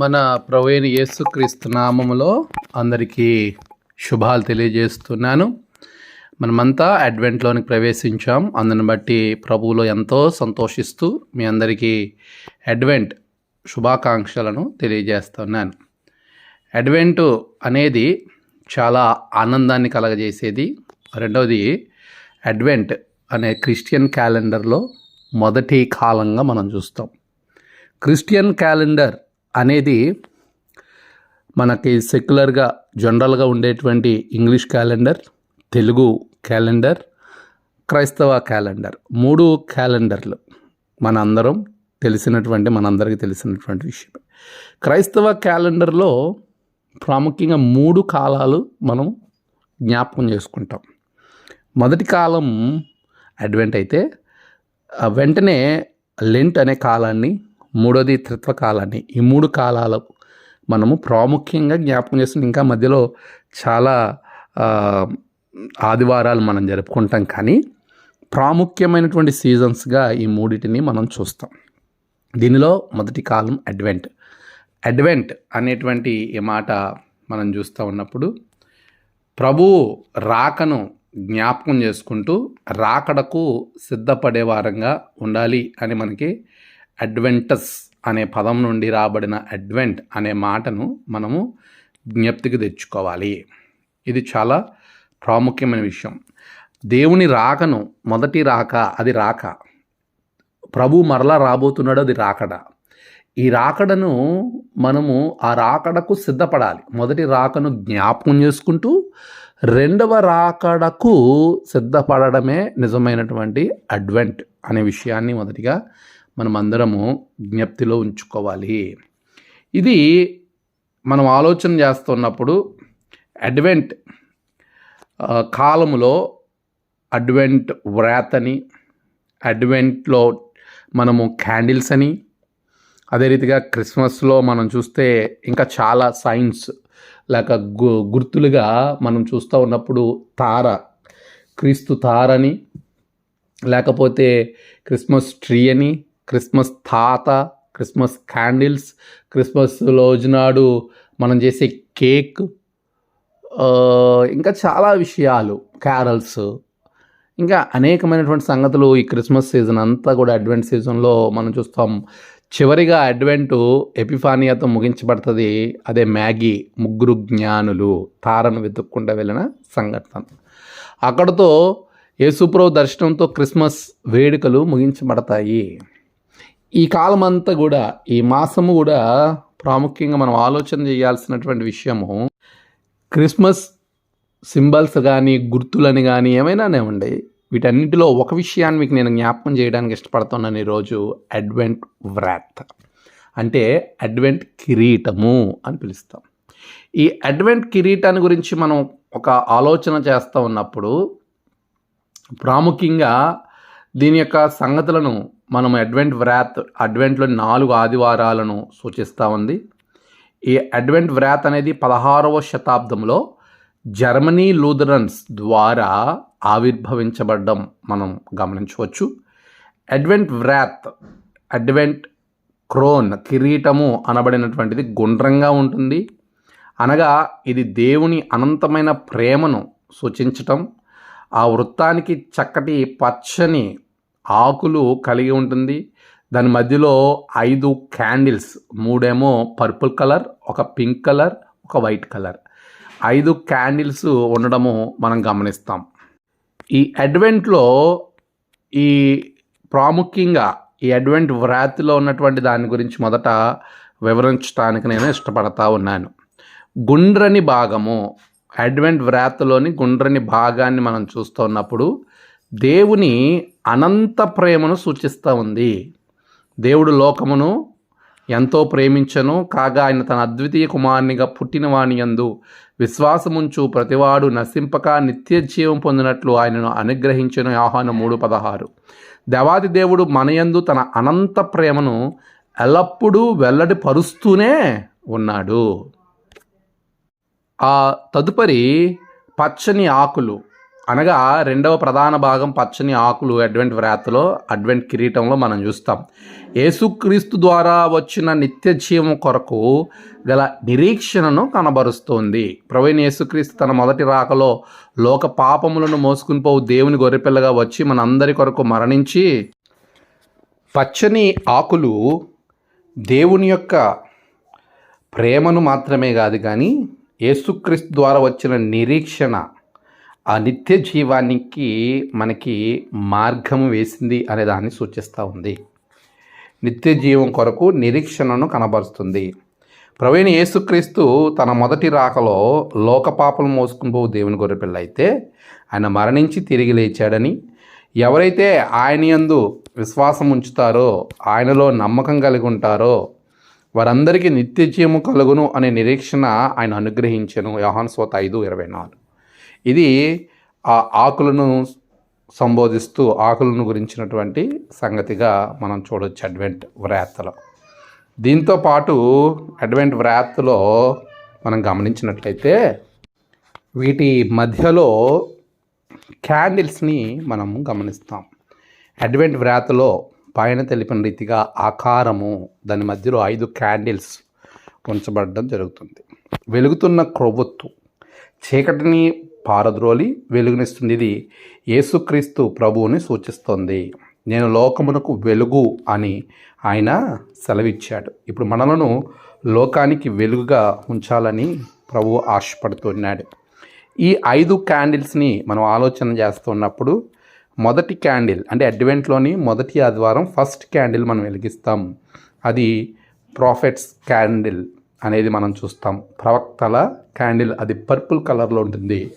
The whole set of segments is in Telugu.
మన ప్రవేణి యేసుక్రీస్తు నామములో అందరికీ శుభాలు తెలియజేస్తున్నాను. మనమంతా అడ్వెంట్లోనికి ప్రవేశించాం. అందుని బట్టి ప్రభువులో ఎంతో సంతోషిస్తూ మీ అందరికీ అడ్వెంట్ శుభాకాంక్షలను తెలియజేస్తున్నాను. అడ్వెంట్ అనేది చాలా ఆనందాన్ని కలగజేసేది. రెండవది అడ్వెంట్ అనే క్రిస్టియన్ క్యాలెండర్లో మొదటి కాలంగా మనం చూస్తాం. క్రిస్టియన్ క్యాలెండర్ అనేది మనకి సెక్యులర్గా జనరల్గా ఉండేటువంటి ఇంగ్లీష్ క్యాలెండర్ తెలుగు క్యాలెండర్ క్రైస్తవ క్యాలెండర్ మూడు క్యాలెండర్లు మన అందరం తెలిసినటువంటి మనందరికీ తెలిసినటువంటి విషయం. క్రైస్తవ క్యాలెండర్లో ప్రాముఖ్యంగా మూడు కాలాలు మనం జ్ఞాపకం చేసుకుంటాం. మొదటి కాలం అడ్వెంట్ అయితే వెంటనే లెంట్ అనే కాలాన్ని మూడోది త్రిత్వ కాలాన్ని. ఈ మూడు కాలాలు మనము ప్రాముఖ్యంగా జ్ఞాపకం చేస్తుంది. ఇంకా మధ్యలో చాలా ఆదివారాలు మనం జరుపుకుంటాం. కానీ ప్రాముఖ్యమైనటువంటి సీజన్స్గా ఈ మూడిటిని మనం చూస్తాం. దీనిలో మొదటి కాలం అడ్వెంట్. అడ్వెంట్ అనేటువంటి ఈ మాట మనం చూస్తూ ఉన్నప్పుడు ప్రభు రాకను జ్ఞాపకం చేసుకుంటూ రాకడకు సిద్ధపడే వారంగా ఉండాలి అని మనకి అడ్వెంటస్ అనే పదం నుండి రాబడిన అడ్వెంట్ అనే మాటను మనము జ్ఞప్తికి తెచ్చుకోవాలి. ఇది చాలా ప్రాముఖ్యమైన విషయం. దేవుని రాకను మొదటి రాక అది రాక. ప్రభు మరలా రాబోతున్నాడు అది రాకడ. ఈ రాకడను మనము ఆ రాకడకు సిద్ధపడాలి. మొదటి రాకను జ్ఞాపకం చేసుకుంటూ రెండవ రాకడకు సిద్ధపడడమే నిజమైనటువంటి అడ్వెంట్ అనే విషయాన్ని మొదటిగా మనం అందరము జ్ఞప్తిలో ఉంచుకోవాలి. ఇది మనం ఆలోచన చేస్తున్నప్పుడు అడ్వెంట్ కాలములో అడ్వెంట్ వ్రాత్ అని అడ్వెంట్లో మనము క్యాండిల్స్ అని అదే రీతిగా క్రిస్మస్లో మనం చూస్తే ఇంకా చాలా సైన్స్ లేక గు గుర్తులుగా మనం చూస్తూ ఉన్నప్పుడు తార క్రీస్తు తారని లేకపోతే క్రిస్మస్ ట్రీ అని క్రిస్మస్ తాత క్రిస్మస్ క్యాండిల్స్ క్రిస్మస్ రోజునాడు మనం చేసే కేక్ ఇంకా చాలా విషయాలు క్యారల్స్. ఇంకా అనేకమైనటువంటి సంగతులు ఈ క్రిస్మస్ సీజన్ అంతా కూడా అడ్వెంట్ సీజన్లో మనం చూస్తాం. చివరిగా అడ్వెంట్ ఎపిఫానియాతో ముగించబడుతుంది. అదే మ్యాగీ ముగ్గురు జ్ఞానులు తారను వెతుక్కుంటూ వెళ్ళిన సంఘటన. అక్కడతో యేసుప్రభు దర్శనంతో క్రిస్మస్ వేడుకలు ముగించబడతాయి. ఈ కాలం అంతా కూడా ఈ మాసము కూడా ప్రాముఖ్యంగా మనం ఆలోచన చేయాల్సినటువంటి విషయము క్రిస్మస్ సింబల్స్ కానీ గుర్తులని కానీ ఏమైనానే ఉండే వీటన్నిటిలో ఒక విషయాన్ని మీకు నేను జ్ఞాపకం చేయడానికి ఇష్టపడుతున్నాను ఈరోజు అడ్వెంట్ వ్రాత్. అంటే అడ్వెంట్ కిరీటము అని పిలుస్తాం. ఈ అడ్వెంట్ కిరీటాన్ని గురించి మనం ఒక ఆలోచన చేస్తూ ఉన్నప్పుడు ప్రాముఖ్యంగా దీని యొక్క సంగతులను మనం అడ్వెంట్ వ్రాత్ అడ్వెంట్లో నాలుగు ఆదివారాలను సూచిస్తూ ఉంది. ఈ అడ్వెంట్ వ్రాత్ అనేది పదహారవ శతాబ్దంలో జర్మనీ లూథరన్స్ ద్వారా ఆవిర్భవించబడ్డం మనం గమనించవచ్చు. అడ్వెంట్ వ్రాత్ అడ్వెంట్ క్రోన్ కిరీటము అనబడినటువంటిది గుండ్రంగా ఉంటుంది. అనగా ఇది దేవుని అనంతమైన ప్రేమను సూచించటం ఆ వృత్తానికి చక్కటి పచ్చని ఆకులు కలిగి ఉంటుంది. దాని మధ్యలో ఐదు క్యాండిల్స్ మూడేమో పర్పుల్ కలర్ ఒక పింక్ కలర్ ఒక వైట్ కలర్. ఐదు క్యాండిల్స్ ఉండడము మనం గమనిస్తాం. ఈ అడ్వెంట్లో ఈ ప్రాముఖ్యంగా ఈ అడ్వెంట్ వ్రాతిలో ఉన్నటువంటి దాని గురించి మొదట వివరించడానికి నేను ఇష్టపడతా ఉన్నాను. గుండ్రని భాగము అడ్వెంట్ వ్రాతలోని గుండ్రని భాగాన్ని మనం చూస్తూ ఉన్నప్పుడు దేవుని అనంత ప్రేమను సూచిస్తూ ఉంది. దేవుడు లోకమును ఎంతో ప్రేమించను కాగా ఆయన తన అద్వితీయ కుమారునిగా పుట్టినవాణి యందు విశ్వాసముంచు ప్రతివాడు నశింపక నిత్య జీవం పొందినట్లు ఆయనను అనుగ్రహించను. ఆహ్వానం మూడు పదహారు. దేవాది దేవుడు మనయందు తన అనంత ప్రేమను ఎల్లప్పుడూ వెల్లడి పరుస్తూనే ఉన్నాడు. ఆ తదుపరి పచ్చని ఆకులు. అనగా రెండవ ప్రధాన భాగం పచ్చని ఆకులు అడ్వెంట్ వ్రాతలో అడ్వెంట్ కిరీటంలో మనం చూస్తాం. యేసుక్రీస్తు ద్వారా వచ్చిన నిత్య జీవం కొరకు గల నిరీక్షణను కనబరుస్తోంది. ప్రవీణ్ యేసుక్రీస్తు తన మొదటి రాకలో లోక పాపములను మోసుకుని పోవు దేవుని గొర్రెపిల్లగా వచ్చి మన అందరి కొరకు మరణించి పచ్చని ఆకులు దేవుని యొక్క ప్రేమను మాత్రమే కాదు కానీ యేసుక్రీస్తు ద్వారా వచ్చిన నిరీక్షణ ఆ నిత్య జీవానికి మనకి మార్గం వేసింది అనే దాన్ని సూచిస్తూ ఉంది. నిత్య జీవం కొరకు నిరీక్షణను కనబరుస్తుంది. ప్రవీణ యేసుక్రీస్తు తన మొదటి రాకలో లోక పాపలు మోసుకుని పోవు దేవుని గొర్రెపిల్ల అయితే ఆయన మరణించి తిరిగి లేచాడని ఎవరైతే ఆయన యందు విశ్వాసం ఉంచుతారో ఆయనలో నమ్మకం కలిగి ఉంటారో వారందరికీ నిత్యజీవము కలుగును అనే నిరీక్షణ ఆయన అనుగ్రహించను. యోహాన్స్వత ఐదు ఇరవై నాలుగు. ఇది ఆ ఆకులను సంబోధిస్తూ ఆకులను గురించినటువంటి సంగతిగా మనం చూడొచ్చు అడ్వెంట్ వ్రాతలో. దీంతో పాటు అడ్వెంట్ వ్రాత్లో మనం గమనించినట్లయితే వీటి మధ్యలో క్యాండిల్స్ని మనం గమనిస్తాం. అడ్వెంట్ వ్రాతలో పైన తెలిపిన రీతిగా ఆకారము దాని మధ్యలో ఐదు క్యాండిల్స్ ఉంచబడడం జరుగుతుంది. వెలుగుతున్న క్రొవ్వొత్తు చీకటిని పారద్రోలి వెలుగునిస్తుంది ఇది యేసుక్రీస్తు ప్రభువుని సూచిస్తుంది. నేను లోకమునకు వెలుగు అని ఆయన సెలవిచ్చాడు. ఇప్పుడు మనలను లోకానికి వెలుగుగా ఉంచాలని ప్రభు ఆశపడుతున్నాడు ఈ ఐదు క్యాండిల్స్ని మనం ఆలోచన చేస్తున్నప్పుడు మొదటి క్యాండిల్ అంటే అడ్వెంట్లోని మొదటి ఆదివారం ఫస్ట్ క్యాండిల్ మనం వెలిగిస్తాం. అది ప్రాఫిట్స్ క్యాండిల్ అనేది మనం చూస్తాం. ప్రవక్తల క్యాండిల్ అది పర్పుల్ కలర్లో ఉంటుంది.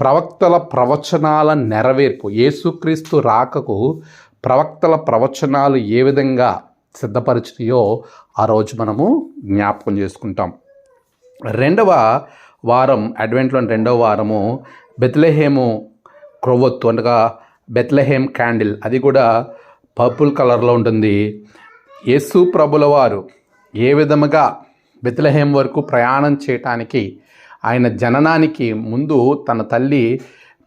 ప్రవక్తల ప్రవచనాల నెరవేర్పు యేసుక్రీస్తు రాకకు ప్రవక్తల ప్రవచనాలు ఏ విధంగా సిద్ధపరిచినాయో ఆ రోజు మనము జ్ఞాపకం చేసుకుంటాం. రెండవ వారం అడ్వెంట్లోని రెండవ వారము బెత్లెహేము క్రొవ్వొత్తు అనగా బెత్లెహేమ్ క్యాండిల్. అది కూడా పర్పుల్ కలర్లో ఉంటుంది. యేసు ప్రభుల వారు ఏ విధముగా బెత్లహేమ్ వరకు ప్రయాణం చేయటానికి ఆయన జననానికి ముందు తన తల్లి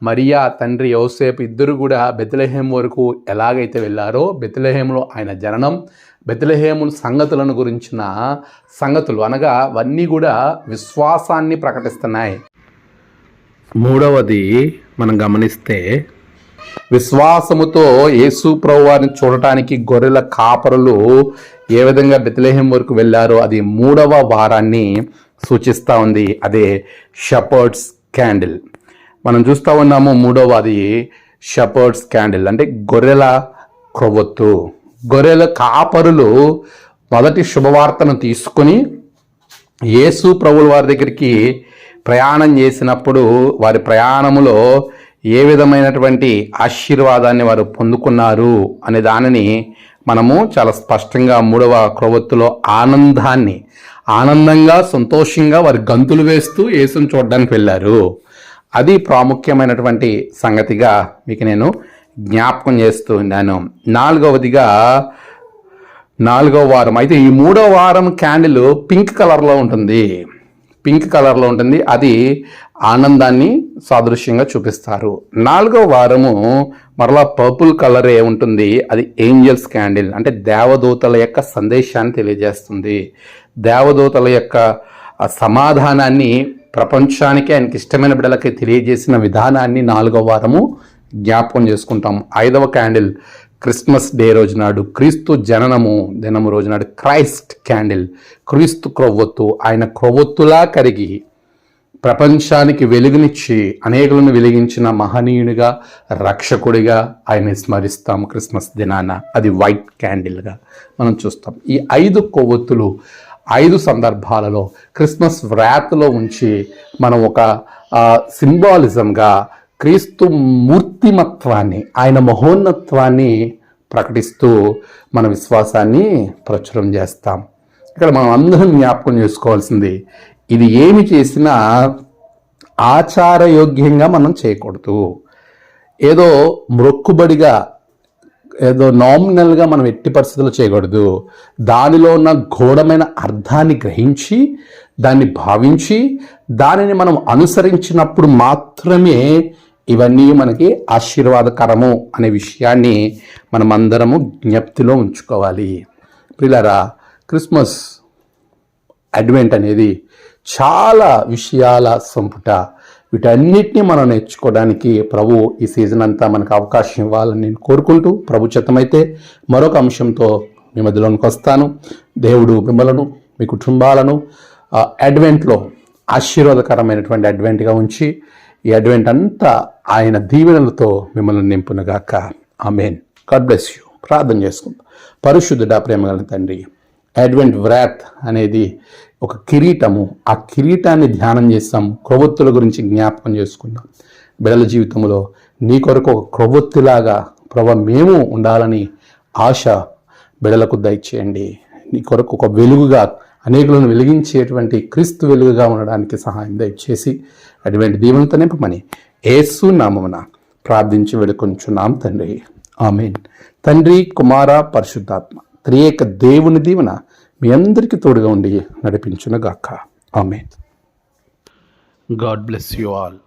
మరియా తండ్రి యోసేపు ఇద్దరు కూడా బెత్లెహేం వరకు ఎలాగైతే వెళ్ళారో బెత్లెహేంలో ఆయన జననం బెత్లహేముల సంగతులను గురించిన సంగతులు అనగా అవన్నీ కూడా విశ్వాసాన్ని ప్రకటిస్తున్నాయి. మూడవది మనం గమనిస్తే విశ్వాసముతో యేసు ప్రభువారిని చూడటానికి గొర్రెల కాపరులు ఏ విధంగా బెత్లెహేం వరకు వెళ్ళారో అది మూడవ వారాన్ని సూచిస్తూ ఉంది. అదే షపర్డ్స్ క్యాండిల్. మనం చూస్తూ ఉన్నాము మూడవ అది షపర్డ్స్ క్యాండిల్. అంటే గొర్రెల క్రొవ్వొత్తు. గొర్రెల కాపరులు మొదటి శుభవార్తను తీసుకొని యేసు ప్రభుల వారి దగ్గరికి ప్రయాణం చేసినప్పుడు వారి ప్రయాణములో ఏ విధమైనటువంటి ఆశీర్వాదాన్ని వారు పొందుకున్నారు అనే దానిని మనము చాలా స్పష్టంగా మూడవ క్రొవత్తులో ఆనందాన్ని ఆనందంగా సంతోషంగా వారి గంతులు వేస్తూ యేసును చూడడానికి వెళ్ళారు. అది ప్రాముఖ్యమైనటువంటి సంగతిగా మీకు నేను జ్ఞాపకం చేస్తూ ఉన్నాను. నాలుగవదిగా నాలుగవ వారం. అయితే ఈ మూడవ వారం క్యాండిల్ పింక్ కలర్లో ఉంటుంది. పింక్ కలర్లో ఉంటుంది. అది ఆనందాన్ని సాదృశ్యంగా చూపిస్తారు. నాలుగో వారము మరలా పర్పుల్ కలరే ఉంటుంది. అది ఏంజల్స్ క్యాండిల్ అంటే దేవదూతల యొక్క సందేశాన్ని తెలియజేస్తుంది. దేవదూతల యొక్క సమాధానాన్ని ప్రపంచానికి ఆయనకి ఇష్టమైన బిడ్డలకి తెలియజేసిన విధానాన్ని నాలుగో వారము జ్ఞాపకం చేసుకుంటాం ఐదవ క్యాండిల్ క్రిస్మస్ డే రోజు నాడు క్రీస్తు జననము దినము రోజు నాడు క్రైస్ట్ క్యాండిల్. క్రీస్తు క్రొవ్వొత్తు ఆయన క్రొవ్వొత్తులా కరిగి ప్రపంచానికి వెలుగునిచ్చి అనేకులను వెలిగించిన మహనీయునిగా రక్షకుడిగా ఆయన స్మరిస్తాం క్రిస్మస్ దినాన. అది వైట్ క్యాండిల్గా మనం చూస్తాం. ఈ ఐదు కొవ్వొత్తులు ఐదు సందర్భాలలో క్రిస్మస్ వ్రాత్లో ఉంచి మనం ఒక సింబాలిజంగా క్రీస్తు మూర్తిమత్వాన్ని ఆయన మహోన్నత్వాన్ని ప్రకటిస్తూ మన విశ్వాసాన్ని ప్రచురం చేస్తాం. ఇక్కడ మనం అందరం జ్ఞాపకం చేసుకోవాల్సింది ఇది ఏమి చేసినా ఆచారయోగ్యంగా మనం చేయకూడదు. ఏదో మొక్కుబడిగా ఏదో నామినల్గా మనం ఎట్టి పరిస్థితుల్లో చేయకూడదు. దానిలో ఉన్న ఘోరమైన అర్థాన్ని గ్రహించి దాన్ని భావించి దానిని మనం అనుసరించినప్పుడు మాత్రమే ఇవన్నీ మనకి ఆశీర్వాదకరము అనే విషయాన్ని మనం అందరము జ్ఞప్తిలో ఉంచుకోవాలి. పిల్లరా క్రిస్మస్ అడ్వెంట్ అనేది చాలా విషయాల సంపుట. వీటన్నిటిని మనం నేర్చుకోవడానికి ప్రభు ఈ సీజన్ అంతా మనకు అవకాశం ఇవ్వాలని నేను కోరుకుంటూ ప్రభు చిత్తమైతే మరొక అంశంతో మీ మధ్యలోనికి వస్తాను. దేవుడు మిమ్మలను మీ కుటుంబాలను అడ్వెంట్లో ఆశీర్వాదకరమైనటువంటి అడ్వెంట్గా ఉంచి ఈ అడ్వెంట్ అంతా ఆయన దీవెనలతో మిమ్మల్ని నింపునగాక. ఆమెన్. God bless you. ప్రార్థన చేసుకుందాం. పరిశుద్ధుడా ప్రేమగల తండ్రి అడ్వెంట్ వ్రాత్ అనేది ఒక కిరీటము. ఆ కిరీటాన్ని ధ్యానం చేస్తాం. క్రొవ్వొత్తుల గురించి జ్ఞాపకం చేసుకున్నాం బిడల జీవితంలో నీ కొరకు ఒక క్రొవ్వొత్తిలాగా ప్రభ మేము ఉండాలని ఆశ బిడలకు దయచేయండి. నీ కొరకు ఒక వెలుగుగా అనేకులను వెలిగించేటువంటి క్రీస్తు వెలుగుగా ఉండడానికి సహాయం దయచేసి అటువంటి దీవెనతో నింపమని ఏసు నామమున ప్రార్థించి వేడుకొంచున్నాం తండ్రి. ఆమెన్. తండ్రి కుమార పరిశుద్ధాత్మ త్రియేక దేవుని దీవెన మీ అందరికీ తోడుగా ఉండి నడిపించునగాక. ఆమె గాడ్ బ్లెస్ యు ఆల్